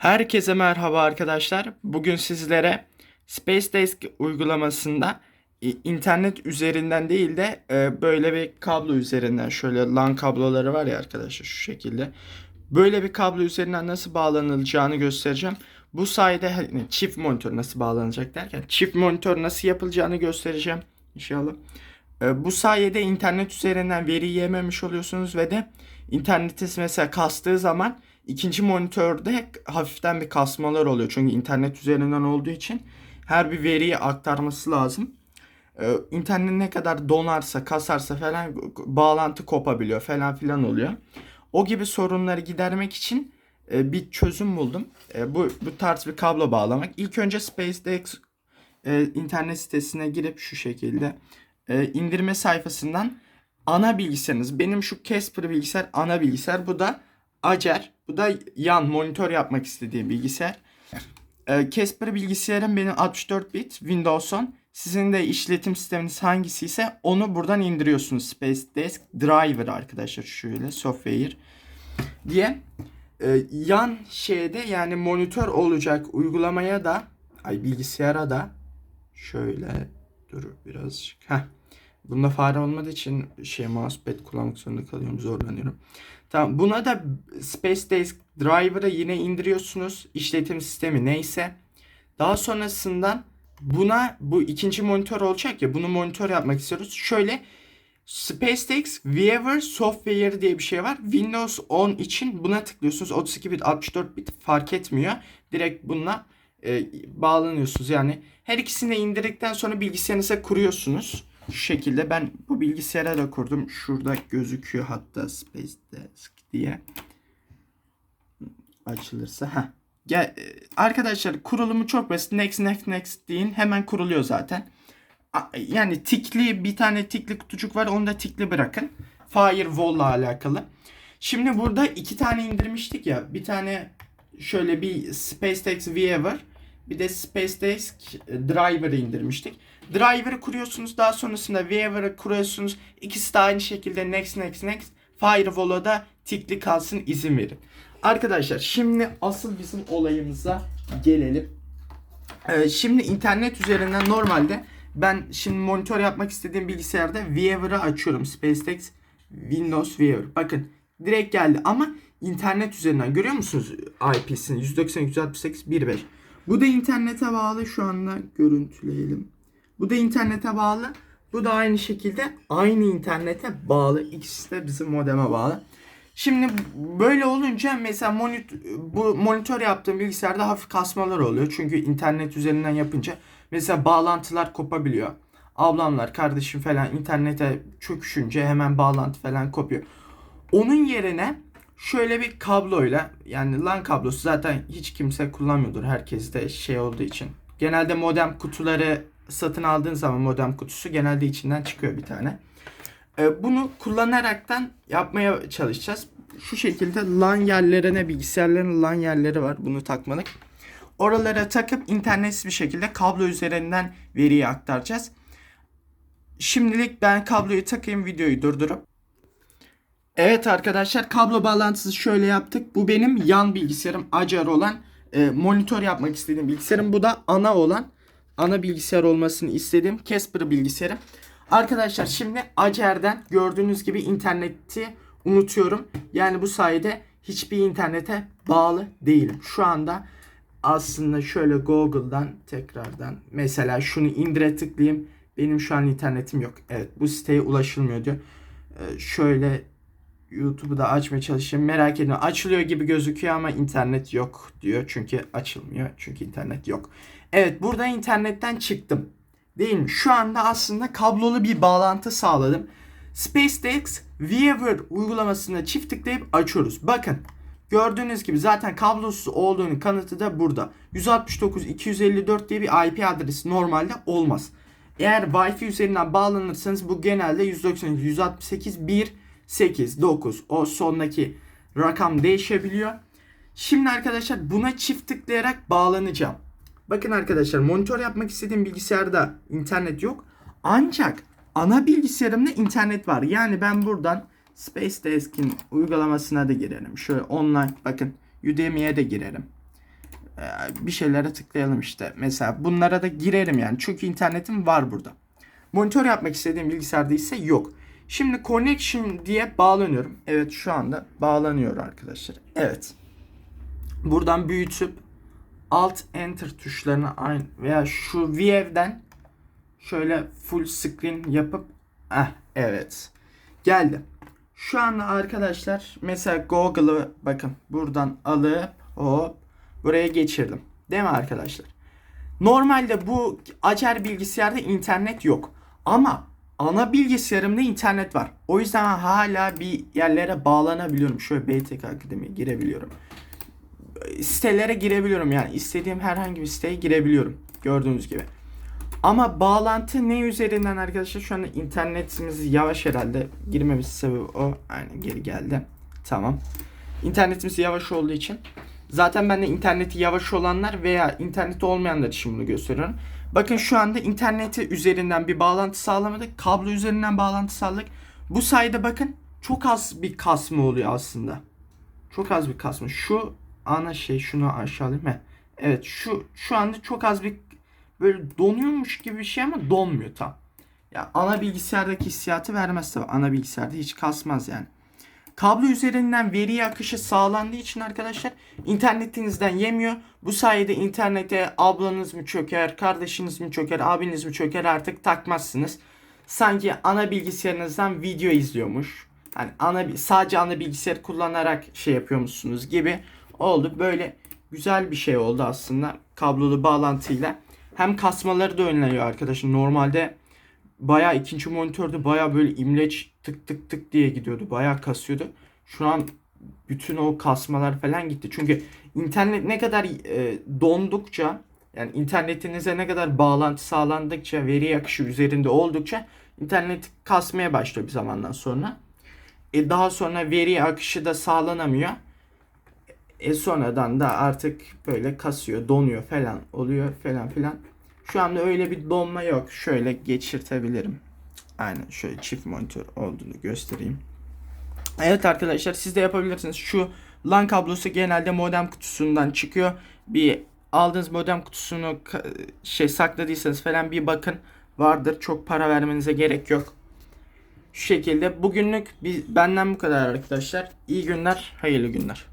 Herkese merhaba arkadaşlar. Bugün sizlere Space Desk uygulamasında internet üzerinden değil de e, böyle bir kablo üzerinden şöyle LAN kabloları var ya arkadaşlar şu şekilde. Böyle bir kablo üzerinden nasıl bağlanılacağını göstereceğim. Bu sayede hani çift monitör nasıl bağlanacak derken çift monitör nasıl yapılacağını göstereceğim inşallah. E, bu sayede internet üzerinden veri yememiş oluyorsunuz ve de internetiniz mesela kastığı zaman ikinci monitörde hafiften bir kasmalar oluyor. Çünkü internet üzerinden olduğu için her bir veriyi aktarması lazım. E, internet ne kadar donarsa, kasarsa falan bağlantı kopabiliyor falan filan oluyor. O gibi sorunları gidermek için e, bir çözüm buldum. E, bu bu tarz bir kablo bağlamak. İlk önce SpaceX e, internet sitesine girip şu şekilde e, indirme sayfasından ana bilgisayarınız. Benim şu Casper bilgisayar ana bilgisayar. Bu da Acer. Bu da yan monitör yapmak istediğim bilgisayar. E, Casper bilgisayarım benim 64 bit Windows 10. Sizin de işletim sisteminiz hangisi ise onu buradan indiriyorsunuz. Space Desk Driver arkadaşlar şöyle software diye. E, yan şeyde yani monitör olacak uygulamaya da ay bilgisayara da şöyle dur birazcık. Heh. Bunda fare olmadığı için şey mousepad kullanmak zorunda kalıyorum zorlanıyorum. Tamam buna da Space Desk Driver'ı yine indiriyorsunuz. İşletim sistemi neyse. Daha sonrasından buna bu ikinci monitör olacak ya bunu monitör yapmak istiyoruz. Şöyle SpaceX Viewer Software diye bir şey var. Windows 10 için buna tıklıyorsunuz. 32 bit 64 bit fark etmiyor. Direkt bununla e, bağlanıyorsunuz. Yani her ikisini de indirdikten sonra bilgisayarınıza kuruyorsunuz. Şu şekilde ben bu bilgisayara da kurdum. Şurada gözüküyor hatta Space Desk diye. Açılırsa. ha. E, arkadaşlar kurulumu çok basit. Next next next deyin. Hemen kuruluyor zaten. Yani tikli bir tane tikli kutucuk var. Onu da tikli bırakın. Firewall'la alakalı. Şimdi burada iki tane indirmiştik ya. Bir tane şöyle bir SpaceX Viewer bir de Space Desk Driver'ı indirmiştik. Driver'ı kuruyorsunuz. Daha sonrasında Viewer'ı kuruyorsunuz. İkisi de aynı şekilde next next next. Firewall'a da tikli kalsın izin verin. Arkadaşlar şimdi asıl bizim olayımıza gelelim. Ee, şimdi internet üzerinden normalde ben şimdi monitör yapmak istediğim bilgisayarda Viewer'ı açıyorum. SpaceX Windows Viewer. Bakın direkt geldi ama internet üzerinden görüyor musunuz IP'sini 192.168.1.5. Bu da internete bağlı şu anda görüntüleyelim. Bu da internete bağlı. Bu da aynı şekilde aynı internete bağlı. İkisi de bizim modeme bağlı. Şimdi böyle olunca mesela monit bu monitör yaptığım bilgisayarda hafif kasmalar oluyor. Çünkü internet üzerinden yapınca mesela bağlantılar kopabiliyor. Ablamlar, kardeşim falan internete çöküşünce hemen bağlantı falan kopuyor. Onun yerine şöyle bir kabloyla yani LAN kablosu zaten hiç kimse kullanmıyordur herkes de şey olduğu için. Genelde modem kutuları satın aldığın zaman modem kutusu genelde içinden çıkıyor bir tane. Ee, bunu kullanaraktan yapmaya çalışacağız. Şu şekilde LAN yerlerine bilgisayarların LAN yerleri var. Bunu takmalık. Oralara takıp internetsiz bir şekilde kablo üzerinden veriyi aktaracağız. Şimdilik ben kabloyu takayım videoyu durdurup. Evet arkadaşlar kablo bağlantısı şöyle yaptık. Bu benim yan bilgisayarım Acer olan e, monitör yapmak istediğim bilgisayarım. Bu da ana olan ana bilgisayar olmasını istediğim Casper bilgisayarım. Arkadaşlar şimdi Acer'den gördüğünüz gibi interneti unutuyorum. Yani bu sayede hiçbir internete bağlı değilim. Şu anda aslında şöyle Google'dan tekrardan mesela şunu indire tıklayayım. Benim şu an internetim yok. Evet bu siteye ulaşılmıyor diyor. Ee, şöyle YouTube'u da açmaya çalışayım. Merak edin. Açılıyor gibi gözüküyor ama internet yok diyor. Çünkü açılmıyor. Çünkü internet yok. Evet burada internetten çıktım. Değil mi? Şu anda aslında kablolu bir bağlantı sağladım. SpaceX Viewer uygulamasına çift tıklayıp açıyoruz. Bakın gördüğünüz gibi zaten kablosuz olduğunun kanıtı da burada. 169.254 diye bir IP adresi normalde olmaz. Eğer Wi-Fi üzerinden bağlanırsanız bu genelde 192.168.9 9 o sondaki rakam değişebiliyor. Şimdi arkadaşlar buna çift tıklayarak bağlanacağım. Bakın arkadaşlar monitör yapmak istediğim bilgisayarda internet yok. Ancak ana bilgisayarımda internet var. Yani ben buradan Space Desk'in uygulamasına da girerim. Şöyle online bakın Udemy'ye de girerim. Ee, bir şeylere tıklayalım işte. Mesela bunlara da girerim yani. Çünkü internetim var burada. Monitör yapmak istediğim bilgisayarda ise yok. Şimdi connection diye bağlanıyorum. Evet şu anda bağlanıyor arkadaşlar. Evet. Buradan büyütüp Alt Enter tuşlarına aynı veya şu View'den şöyle full screen yapıp ah evet geldi. Şu anda arkadaşlar mesela Google'ı bakın buradan alıp hop buraya geçirdim. Değil mi arkadaşlar? Normalde bu Acer bilgisayarda internet yok. Ama ana bilgisayarımda internet var. O yüzden hala bir yerlere bağlanabiliyorum. Şöyle BTK Akademi'ye girebiliyorum. Sitelere girebiliyorum yani. istediğim herhangi bir siteye girebiliyorum. Gördüğünüz gibi. Ama bağlantı ne üzerinden arkadaşlar? Şu anda internetimiz yavaş herhalde. Girmemiz sebebi o. Aynen geri geldi. Tamam. İnternetimiz yavaş olduğu için. Zaten ben de interneti yavaş olanlar veya interneti olmayanlar için bunu gösteriyorum. Bakın şu anda interneti üzerinden bir bağlantı sağlamadık. Kablo üzerinden bağlantı sağladık. Bu sayede bakın çok az bir kasma oluyor aslında. Çok az bir kasma. Şu ana şey şunu aşağılayayım. Heh. Evet şu şu anda çok az bir böyle donuyormuş gibi bir şey ama donmuyor tam. Ya ana bilgisayardaki hissiyatı vermez tabi. Ana bilgisayarda hiç kasmaz yani. Kablo üzerinden veri akışı sağlandığı için arkadaşlar internetinizden yemiyor. Bu sayede internete ablanız mı çöker, kardeşiniz mi çöker, abiniz mi çöker artık takmazsınız. Sanki ana bilgisayarınızdan video izliyormuş. Hani ana sadece ana bilgisayar kullanarak şey yapıyormuşsunuz gibi oldu. Böyle güzel bir şey oldu aslında kablolu bağlantıyla. Hem kasmaları da önleniyor arkadaşlar. Normalde bayağı ikinci monitörde bayağı böyle imleç tık tık tık diye gidiyordu. Bayağı kasıyordu. Şu an bütün o kasmalar falan gitti. Çünkü internet ne kadar e, dondukça yani internetinize ne kadar bağlantı sağlandıkça veri akışı üzerinde oldukça internet kasmaya başlıyor bir zamandan sonra. E daha sonra veri akışı da sağlanamıyor. E sonradan da artık böyle kasıyor, donuyor falan oluyor falan filan. Şu anda öyle bir donma yok. Şöyle geçirtebilirim. Aynen şöyle çift monitör olduğunu göstereyim. Evet arkadaşlar siz de yapabilirsiniz. Şu LAN kablosu genelde modem kutusundan çıkıyor. Bir aldığınız modem kutusunu şey sakladıysanız falan bir bakın vardır. Çok para vermenize gerek yok. Şu şekilde bugünlük benden bu kadar arkadaşlar. İyi günler, hayırlı günler.